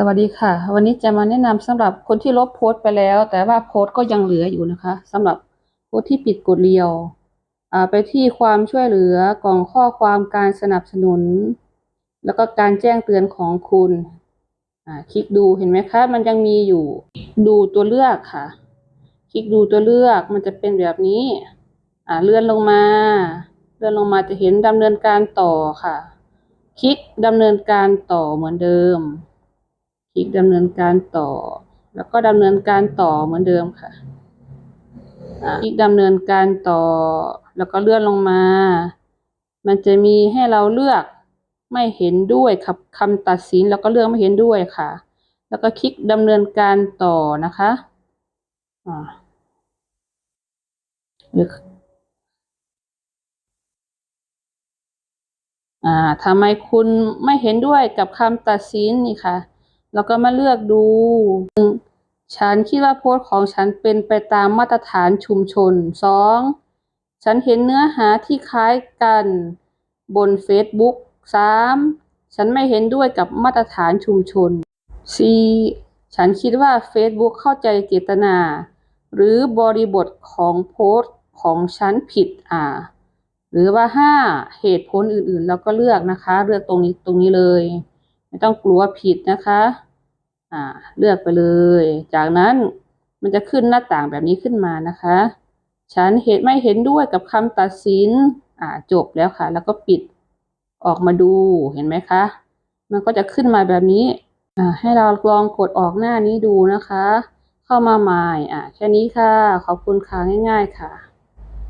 สวัสดีค่ะ วันนี้จะมาแนะนำสำหรับคนที่ลบโพสต์ไปแล้ว แต่ว่าโพสต์ก็ยังเหลืออยู่นะคะสำหรับโพสต์ที่ปิดกดเรียวไปที่ความช่วยเหลือกล่องข้อความการสนับสนุน แล้วก็การแจ้งเตือนของคุณคลิกดูเห็นไหมคะ มันยังมีอยู่ดูตัวเลือกค่ะ คลิกดูตัวเลือกมันจะเป็นแบบนี้เลื่อนลงมา เลื่อนลงมาจะเห็นดำเนินการต่อค่ะ คลิกดำเนินการต่อเหมือนเดิม คลิกดำเนินการต่อ แล้วก็ดำเนินการต่อเหมือนเดิมค่ะอ่าคลิกดำเนินการต่อ แล้วก็เลื่อนลงมา มันจะมีให้เราเลือกไม่เห็นด้วยกับคำตัดสินแล้วก็เลือกไม่เห็นด้วยค่ะ แล้วก็คลิกดำเนินการต่อนะคะอ่าหรืออ่าทำไมคุณไม่เห็นด้วยกับคำตัดสินนี่ค่ะ แล้วก็มาเลือกดู ฉันคิดว่าโพสต์ของฉันเป็นไปตามมาตรฐานชุมชนสองฉันเห็นเนื้อหาที่คล้ายกันบน Facebook สามฉันไม่เห็นด้วยกับมาตรฐานชุมชนสี่ฉันคิดว่า Facebook เข้าใจเจตนา หรือบริบทของโพสต์ของฉันผิดอ่าหรือว่าห้าเหตุผลอื่นๆเราก็เลือกนะคะ เลือกตรงนี้ตรงนี้เลย ไม่ต้องกลัวผิดนะคะ อ่า เลือกไปเลย จากนั้นมันจะขึ้นหน้าต่างแบบนี้ขึ้นมานะคะ ฉันเห็นไม่เห็นด้วยกับคำตัดสิน อ่า จบแล้วค่ะ แล้วก็ปิดออกมาดูเห็นไหมคะ มันก็จะขึ้นมาแบบนี้ อ่า ให้เราลองกดออกหน้านี้ดูนะคะ เข้ามาใหม่ อ่าแค่นี้ค่ะ ขอบคุณค่ะง่าย ๆ ค่ะ